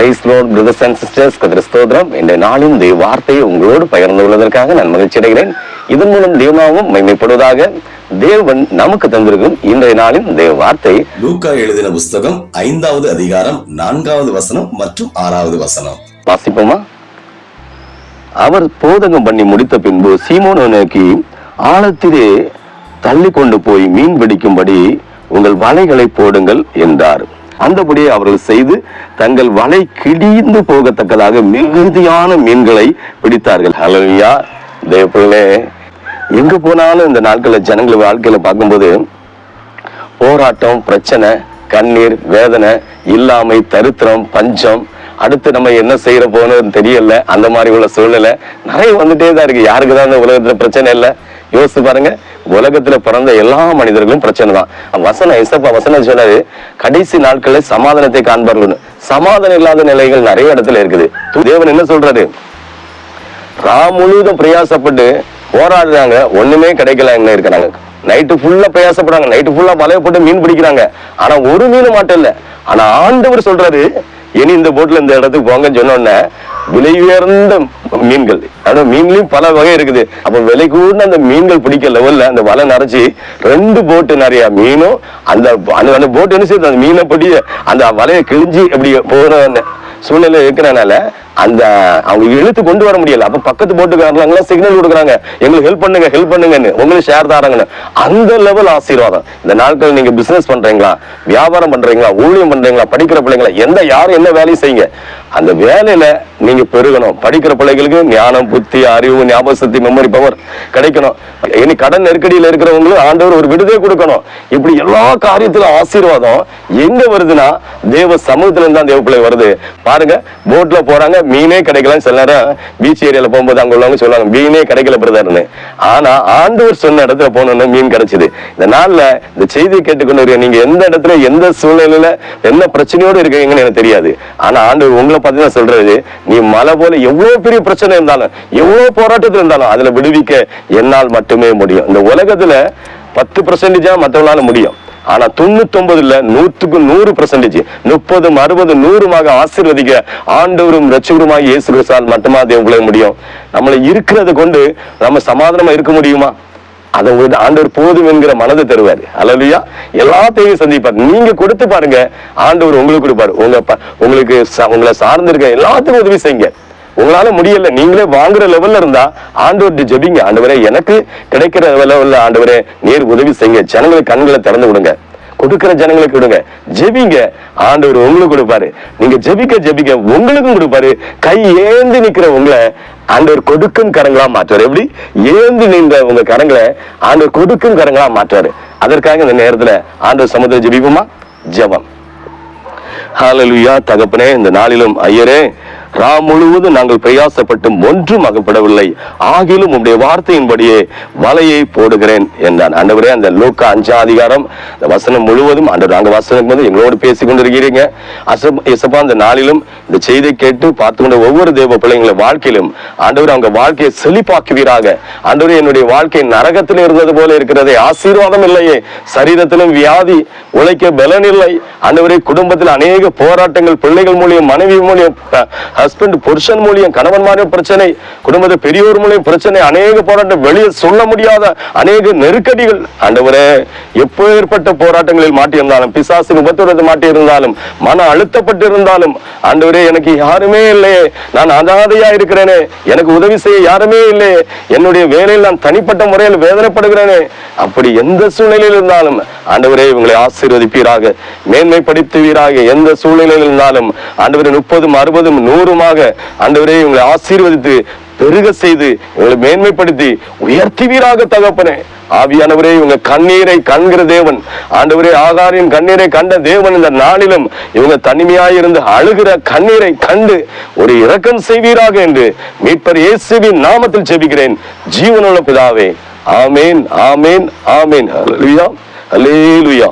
Praise Lord brothers and sisters கதிர ஸ்தோத்திரம். இந்த நாளும் தேவ வார்த்தையை உங்களோடு பகிர்ந்து கொள்வதற்காக நான் மகிழ்ச்சி அடைகிறேன் இதன் மூலம் தேவனாவும் மைமைப்படுவதாக தேவன் நமக்கு தந்திருக்கும் இன்றைய நாளின் தேவ வார்த்தை. லூக்கா எழுதின புஸ்தகம் ஐந்தாவது அதிகாரம் நான்காவது வசனம் மற்றும் ஆறாவது வசனம். வாசிப்போமா? அவர் போதகம் பண்ணி முடித்த பின்பு சீமோனை நோக்கி ஆழத்திலே தள்ளி கொண்டு போய் மீன் பிடிக்கும்படி உங்கள் வலைகளை போடுங்கள் என்றார். அந்தபடியே அவர்கள் செய்து தங்கள் வலை கிடிந்து போகத்தக்கதாக மிகுதியான மீன்களை பிடித்தார்கள். ஹலோயா தேவப்பிள்ளே எங்க போனாலும் இந்த நாட்களில் ஜனங்கள் வாழ்க்கையில பார்க்கும்போது போராட்டம் பிரச்சனை கண்ணீர் வேதனை இல்லாமை தரித்திரம் பஞ்சம் அடுத்து நம்ம என்ன செய்யற போனோம்னு தெரியல அந்த மாதிரி உள்ள சூழ்நிலை நிறைய வந்துட்டே தான் இருக்கு. யாருக்கு தான் இந்த உலகத்துல பிரச்சனை இல்லை? யோசிச்சு பாருங்க. உலகத்துல பிறந்த எல்லா மனிதர்களும் பிரச்சனை தான். வசனம் இசப்பா வசனம் சொன்னாரு கடைசி நாட்களில் சமாதானத்தை காண்பார்கள் சமாதானம் இல்லாத நிலைகள் நிறைய இடத்துல இருக்குது. தேவன் என்ன சொல்றாரு? ரா முழுவதும் பிரயாசப்பட்டு போராடுறாங்க ஒண்ணுமே கிடைக்கல என்ன இருக்கிறாங்க. நைட்டு ஃபுல்லா பிரயாசப்படுறாங்க நைட்டு ஃபுல்லா வலைய போட்டு மீன் பிடிக்கிறாங்க. ஆனா ஒரு மீன் மாட்டம் இல்ல ஆனா ஆண்டவர் சொல்றாரு இனி இந்த போட்ல இந்த இடத்துக்கு போங்கன்னு சொன்ன உடனே விலை உயர்ந்த மீன்கள். ஆனா மீன்லயும் பல வகை இருக்குது. அப்ப விலை கூட அந்த மீன்கள் பிடிக்க லெவல்ல அந்த வலை நிறைச்சி ரெண்டு போட்டு நிறைய மீனும் அந்த அந்த- அந்த போட்டு என்ன செய்யுது? அந்த மீனை படி அந்த வலையை கிழிஞ்சு அப்படி போகிற சூழ்நிலை இருக்கிறனால அந்த அவங்க இழுத்து கொண்டு வர முடியல. அப்ப பக்கத்து போட்டுக்காரங்களா சிக்னல் கொடுக்குறாங்க. எங்களுக்கு ஹெல்ப் பண்ணுங்க ஹெல்ப் பண்ணுங்கன்னு. உங்களுக்கு ஷேர் தாராங்கன்னு. அந்த லெவல் ஆசீர்வாதம். இந்த நாட்கள் நீங்க பிசினஸ் பண்றீங்களா? வியாபாரம் பண்றீங்களா? ஊழியம் பண்றீங்களா? படிக்கிற பிள்ளைங்களா? எந்த யாரும் என்ன வேலையும் செய்யுங்க? அந்த வேலையில நீங்க பெருகணும். படிக்கிற பிள்ளைகளுக்கு ஞானம் புத்தி அறிவு ஞாபக சக்தி மெமரி பவர் கிடைக்கணும். இனி கடன் நெருக்கடியில் இருக்கிறவங்களுக்கு ஆண்டவர் ஒரு விடுதலை கொடுக்கணும். இப்படி எல்லா காரியத்திலும் ஆசீர்வாதம் எங்க வருதுன்னா தேவ சமூகத்துல இருந்து தான் தேவ பிள்ளை வருது. பாருங்க போட்ல போறாங்க மீனே கிடைக்கலன்னு சில நேரம் பீச் ஏரியால போகும்போது அங்க உள்ளவங்க சொல்லுவாங்க மீனே கிடைக்கல பிரதர்னு ஆனா ஆண்டவர் சொன்ன இடத்துல போனோம்னா மீன் கிடைச்சது. இந்த நாள்ல இந்த செய்தியை கேட்டுக்கொண்டு நீங்க எந்த இடத்துல எந்த சூழ்நிலையில என்ன பிரச்சனையோடு இருக்கீங்கன்னு எனக்கு தெரியாது. ஆனா ஆண்டவர் உங்களை பார்த்து சொல்றது. நீ மலை போல எவ்வளவு பெரிய பிரச்சனை இருந்தாலும் எவ்வளவு போராட்டத்தில் இருந்தாலும் அதுல விடுவிக்க என்னால் மட்டுமே முடியும். இந்த உலகத்துல பத்து பர்சன்டேஜா மற்றவங்களால முடியும். ஆனா தொண்ணூத்தி ஒன்பதுல நூத்துக்கு நூறு பர்சன்டேஜ் முப்பது அறுபது நூறுமாக ஆசீர்வதிக்க ஆண்டவரும் ரட்சகருமாக இயேசு கிறிஸ்தால் மட்டுமா தேவங்களை முடியும்? நம்மளை இருக்கிறத கொண்டு நம்ம சமாதானமா இருக்க முடியுமா? அதை உங்களுக்கு ஆண்டவர் போதும் என்கிற மனதை தருவாரு. அலலியா எல்லாத்தையும் சந்திப்பார். நீங்க கொடுத்து பாருங்க. ஆண்டவர் உங்களுக்கு கொடுப்பாரு. உங்க உங்களுக்கு உங்களை சார்ந்திருக்க எல்லாத்துக்கும் உதவி செய்யுங்க. உங்களால முடியல. நீங்களே வாங்குற லெவல்ல இருந்தா ஆண்டவர்கிட்ட ஜெபிங்க. ஆண்டவரே எனக்கு கிடைக்கிற லெவல்ல ஆண்டவரே நேர் உதவி செய்யுங்க. ஜனங்களுக்கு கண்களை திறந்து விடுங்க. கொடுக்கிற ஜனங்களுக்கு விடுங்க. ஜெபிங்க. ஆண்டவர் உங்களுக்கு கொடுப்பாரு. நீங்க ஜெபிக்க ஜெபிக்க உங்களுக்கும் கொடுப்பாரு. கை ஏந்தி நிக்கிற உங்களை ஆண்டவர் கொடுக்கும் கரங்களா மாற்றுவார். எப்படி? ஏந்து நின்ற உங்க கரங்களை ஆண்டவர் கொடுக்கும் கரங்களா மாற்றுவாரு. அதற்காக இந்த நேரத்துல ஆண்டவர் சமுதிர ஜபிப்புமா? ஜபம். ஹாலலுயா தகப்பனே இந்த நாளிலும் ஐயரே நாம் முழுவதும் நாங்கள் பிரயாசப்பட்டும் ஒன்றும் அகப்படவில்லை ஆகிலும் உடைய வார்த்தையின்படியே வலையை போடுகிறேன் என்றான். ஆண்டவரே அந்த லூக்கா அஞ்சா அதிகாரம் அந்த வசனம் முழுவதும் ஆண்டவர் அங்க வசனம் வந்து எங்களோடு பேசி கொண்டிருக்கிறீங்க அசப் இசப்பா அந்த நாளிலும் இந்த செய்தியை கேட்டு பார்த்து கொண்ட ஒவ்வொரு தேவ பிள்ளைங்களை வாழ்க்கையிலும் ஆண்டவர் அவங்க வாழ்க்கையை செழிப்பாக்குவீராக. ஆண்டவர் என்னுடைய வாழ்க்கை நரகத்தில் இருந்தது போல இருக்கிறதே. ஆசீர்வாதம் இல்லையே. சரீரத்திலும் வியாதி உழைக்க பலன் இல்லை. ஆண்டவரே குடும்பத்தில் அநேக போராட்டங்கள் பிள்ளைகள் மூலியம் மனைவி மூலியம் ஹஸ்பண்ட் புருஷன் மூலியம் கணவன் மாரியம் பிரச்சனை குடும்பத்தை பெரியோர் மூலியம் பிரச்சனை அநேக போராட்டம் வெளியே சொல்ல முடியாத அநேக நெருக்கடிகள். ஆண்டவரே எப்பேற்பட்ட போராட்டங்களில் மாட்டியிருந்தாலும் பிசாசு விபத்துறது மாட்டியிருந்தாலும் மன அழுத்தப்பட்டு இருந்தாலும் ஆண்டவரே எனக்கு யாருமே இல்லையே நான் அதாதையா இருக்கிறேனே எனக்கு உதவி செய்ய யாருமே இல்லையே என்னுடைய வேலையில் நான் தனிப்பட்ட முறையில் வேதனைப்படுகிறேனே அப்படி எந்த சூழ்நிலையில் இருந்தாலும் ஆண்டவரே இவங்களை ஆசீர்வதிப்பீராக மேன்மைப்படுத்துவீராக எந்த சூழ்நிலையில் இருந்தாலும் ஆண்டவரே முப்பதும் அறுபதும் நூறு பூர்வமாக ஆண்டவரே இவங்களை ஆசீர்வதித்து பெருக செய்து இவங்களை மேன்மைப்படுத்தி உயர்த்துவீராக தகப்பனே. ஆவியானவரே இவங்க கண்ணீரை கண்கிற தேவன். ஆண்டவரே ஆகாரின் கண்ணீரை கண்ட தேவன் இந்த நாளிலும் இவங்க தனிமையாயிருந்து அழுகிற கண்ணீரை கண்டு ஒரு இரக்கம் செய்வீராக என்று மீட்பர் இயேசுவின் நாமத்தில் செபிக்கிறேன் ஜீவனுள்ள பிதாவே ஆமேன் ஆமேன் ஆமேன். Alleluia alleluia